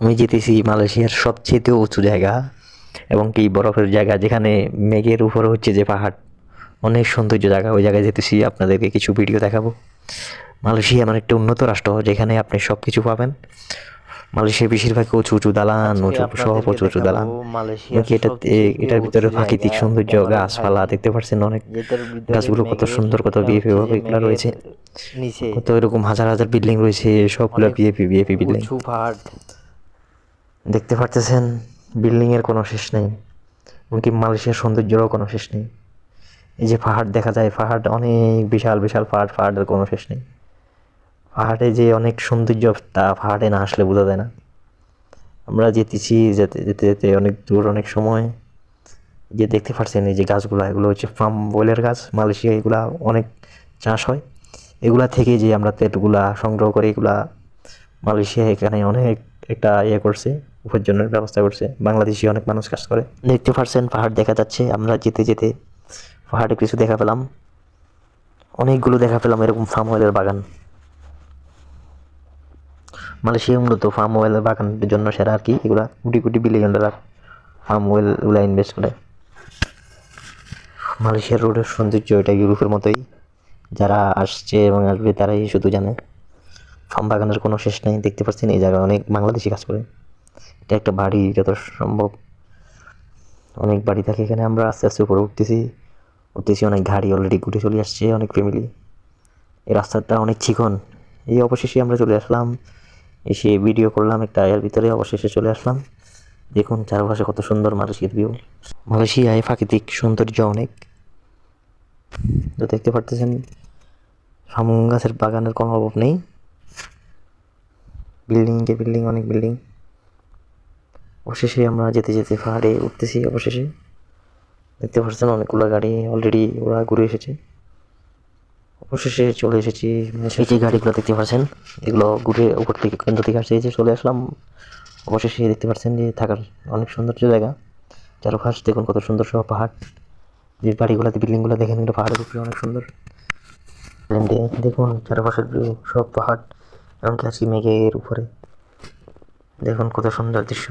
আমি যেতেছি মালয়েশিয়ার সবচেয়ে উঁচু জায়গা এবং কি বরফের জায়গা, যেখানে মেঘের উপরে হচ্ছে যে পাহাড়। অনেক সৌন্দর্য জায়গা, ওই জায়গায় যেতেছি। আপনাদেরকে কিছু ভিডিও দেখাবো। মালয়েশিয়া এমন একটা উন্নত রাষ্ট্র, যেখানে আপনি সব কিছু পাবেন। মালয়েশিয়ার বেশিরভাগ উঁচু উঁচু দালান উঁচু সব উঁচু উঁচু দালান। এমনকি এটা এটার ভিতরে প্রাকৃতিক সৌন্দর্য গাছপালা দেখতে পাচ্ছেন অনেক গাছগুলো কত সুন্দর কত বিএপি ভাবে এগুলো রয়েছে। নিচে। কত এরকম হাজার হাজার বিল্ডিং রয়েছে সবগুলো বিএপি বিএপি বিল্ডিং। দেখতে পারতেছেন বিল্ডিংয়ের কোনো শেষ নেই। এমনকি মালয়েশিয়ার সৌন্দর্যেরও কোনো শেষ নেই। এই যে পাহাড় দেখা যায় পাহাড় অনেক বিশাল বিশাল পাহাড় পাহাড়ের কোনো শেষ নেই। পাহাড়ে যে অনেক সৌন্দর্য, তা পাহাড়ে না আসলে বোঝা যায় না। আমরা যেতেছি, যেতে যেতে যেতে অনেক দূর, অনেক সময়। যে দেখতে পাচ্ছেন এই যে গাছগুলো, এগুলো হচ্ছে ফার্ম বয়েলের গাছ, মালয়েশিয়া এগুলা অনেক চাষ হয়। এগুলা থেকে যে আমরা তেলগুলা সংগ্রহ করে, এগুলা মালয়েশিয়া এখানে অনেক একটা ইয়ে করছে, উপার্জনের ব্যবস্থা করছে। বাংলাদেশি অনেক মানুষ কাজ করে। দেখতে পাচ্ছেন পাহাড় দেখা যাচ্ছে, আমরা যেতে যেতে পাহাড়ে কিছু দেখা পেলাম। অনেকগুলো দেখা পেলাম এরকম ফার্ম অয়েলের বাগান। মালয়েশিয়া মূলত ফার্ম অয়েলের বাগানের জন্য সেরা আর কি। এগুলা crore crore billion dollar palm অয়েলগুলা invest করে। মালয়েশিয়ার রোডের সৌন্দর্য এটা ইউরোপের মতোই? যারা আসছে এবং আসবে তারাই শুধু জানে। ফার্ম বাগানের কোনো শেষ নেই, দেখতে পাচ্ছেন এই জায়গায় অনেক বাংলাদেশি কাজ করে। এটা একটা বাড়ি যত সম্ভব। অনেক বাড়ি থাকে এখানে, আমরা আস্তে আস্তে উপরে উঠতেছি। উঠতেছি, অনেক গাড়ি অলরেডি ঘুরে চলে আসছে, অনেক ফ্যামিলি এই রাস্তাটা অনেক চিকন। এই অবশেষে আমরা চলে আসলাম এসে ভিডিও করলাম, একটা এর ভিতরে অবশেষে চলে আসলাম। দেখুন চারপাশে কত সুন্দর মালয়েশিয়ার ভিউ মালয়েশিয়ায় প্রাকৃতিক সৌন্দর্য অনেক। তো দেখতে পারতেছেন সাম গাছের বাগানের কোনো অভাব নেই। বিল্ডিং কে বিল্ডিং অনেক বিল্ডিং অবশেষে আমরা যেতে যেতে পাহাড়ে উঠতেছি, অবশেষে। দেখতে পাচ্ছেন অনেকগুলো গাড়ি অলরেডি ওরা ঘুরে এসেছে। অবশেষে চলে এসেছি। এই যে গাড়িগুলো দেখতে পাচ্ছেন, এগুলো ঘুরে উপর থেকে কেন্দ্র থেকে আসছে। এই যে চলে আসলাম, অবশেষে দেখতে পাচ্ছেন যে থাকার অনেক সৌন্দর্য জায়গা। চারপাশ দেখুন কত সুন্দর সব পাহাড়। যে বাড়িগুলোতে, বিল্ডিংগুলো দেখেন এটা পাহাড়ের উপরে অনেক সুন্দর। দেখুন চারপাশের সব পাহাড়। এমনকি আজকে মেঘের উপরে। দেখুন কত সুন্দর দৃশ্য।